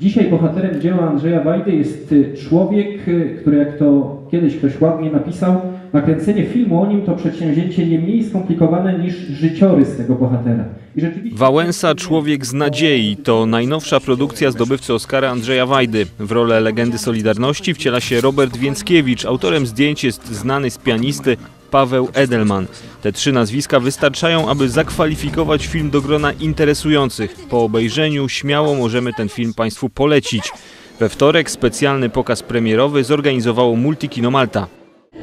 Dzisiaj bohaterem dzieła Andrzeja Wajdy jest y, człowiek, y, który jak to kiedyś ktoś ładnie napisał, nakręcenie filmu o nim to przedsięwzięcie nie mniej skomplikowane niż życiorys tego bohatera. Rzeczywiście... Wałęsa Człowiek z nadziei to najnowsza produkcja zdobywcy Oscara Andrzeja Wajdy. W rolę legendy Solidarności wciela się Robert Więckiewicz. Autorem zdjęć jest znany z pianisty Paweł Edelman. Te trzy nazwiska wystarczają, aby zakwalifikować film do grona interesujących. Po obejrzeniu śmiało możemy ten film Państwu polecić. We wtorek specjalny pokaz premierowy zorganizowało Multikino Malta.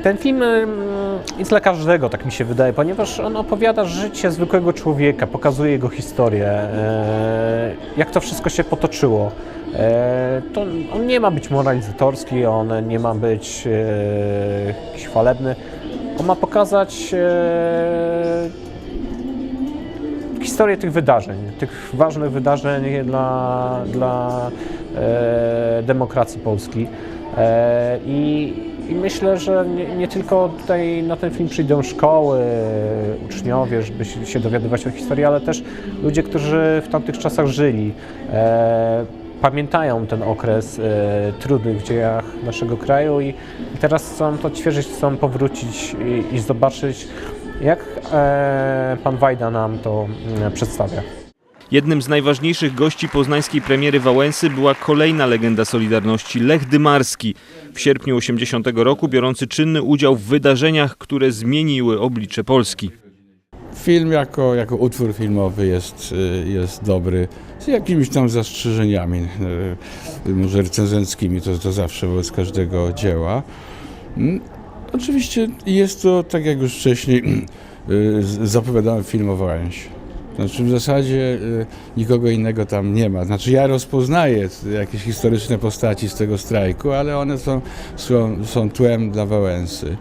Ten film jest dla każdego, tak mi się wydaje, ponieważ on opowiada życie zwykłego człowieka, pokazuje jego historię, e, jak to wszystko się potoczyło. E, to on nie ma być moralizatorski, on nie ma być e, chwalebny. On ma pokazać e, historię tych wydarzeń, tych ważnych wydarzeń dla, dla e, demokracji Polski. E, i, I myślę, że nie, nie tylko tutaj na ten film przyjdą szkoły, uczniowie, żeby się, się dowiadywać o historii, ale też ludzie, którzy w tamtych czasach żyli. E, pamiętają ten okres e, trudny w dziejach naszego kraju i, i teraz chcą to odświeżyć, chcą powrócić i, i zobaczyć, jak e, pan Wajda nam to mm, przedstawia. Jednym z najważniejszych gości poznańskiej premiery Wałęsy była kolejna legenda Solidarności, Lech Dymarski. W sierpniu 80 roku biorący czynny udział w wydarzeniach, które zmieniły oblicze Polski. Film jako, jako utwór filmowy jest, y, jest dobry, z jakimiś tam zastrzeżeniami, y, może recenzenckimi, to, to zawsze wobec każdego dzieła. Mm, Oczywiście jest to, tak jak już wcześniej y, zapowiadałem, film o Wałęsie. Znaczy w zasadzie nikogo innego tam nie ma. Znaczy ja rozpoznaję jakieś historyczne postaci z tego strajku, ale one są, są, są tłem dla Wałęsy.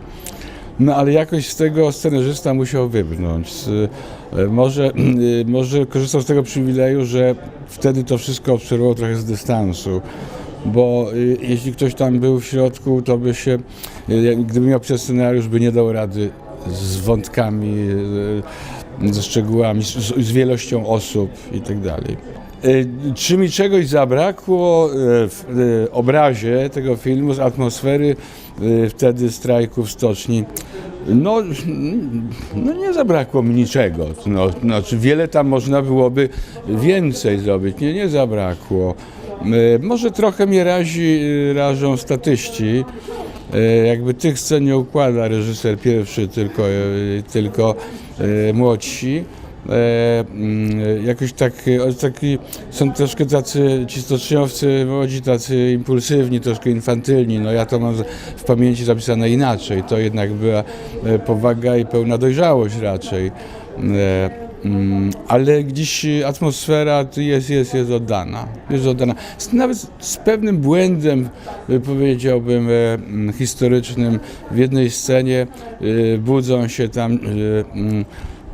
No ale jakoś z tego scenarzysta musiał wybrnąć. E, Może, y, może korzystał z tego przywileju, że wtedy to wszystko obserwował trochę z dystansu. Bo y, jeśli ktoś tam był w środku, to by się, gdyby miał przez scenariusz, by nie dał rady z wątkami, ze szczegółami, z, z wielością osób i tak Czy mi czegoś zabrakło y, w y, obrazie tego filmu, z atmosfery wtedy strajku w stoczni? No, no nie zabrakło mi niczego. No, znaczy wiele tam można byłoby więcej zrobić. Nie, nie zabrakło. Może trochę mnie razi, rażą statyści. Jakby tych scen nie układa reżyser pierwszy, tylko, tylko młodsi. E, mm, jakoś tak, e, taki, są troszkę tacy ci stoczniowcy młodzi, tacy impulsywni, troszkę infantylni. No ja to mam w pamięci zapisane inaczej. To jednak była e, powaga i pełna dojrzałość raczej. Mm, ale gdzieś atmosfera jest, jest, jest oddana. Jest oddana. Nawet z pewnym błędem, powiedziałbym, mm, historycznym. W jednej scenie budzą się tam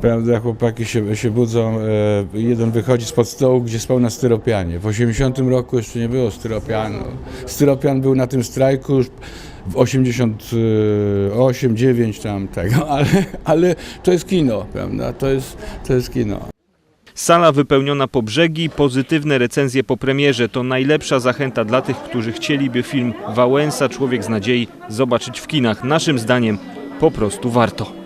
Prawda, chłopaki się, się budzą, e, jeden wychodzi spod stołu, gdzie spał na styropianie. W 80 roku jeszcze nie było styropianu. Styropian był na tym strajku już w 88, 9 tam tego, ale, ale to jest kino, prawda, to jest, to jest kino. Sala wypełniona po brzegi, pozytywne recenzje po premierze to najlepsza zachęta dla tych, którzy chcieliby film Wałęsa Człowiek z nadziei zobaczyć w kinach. Naszym zdaniem po prostu warto.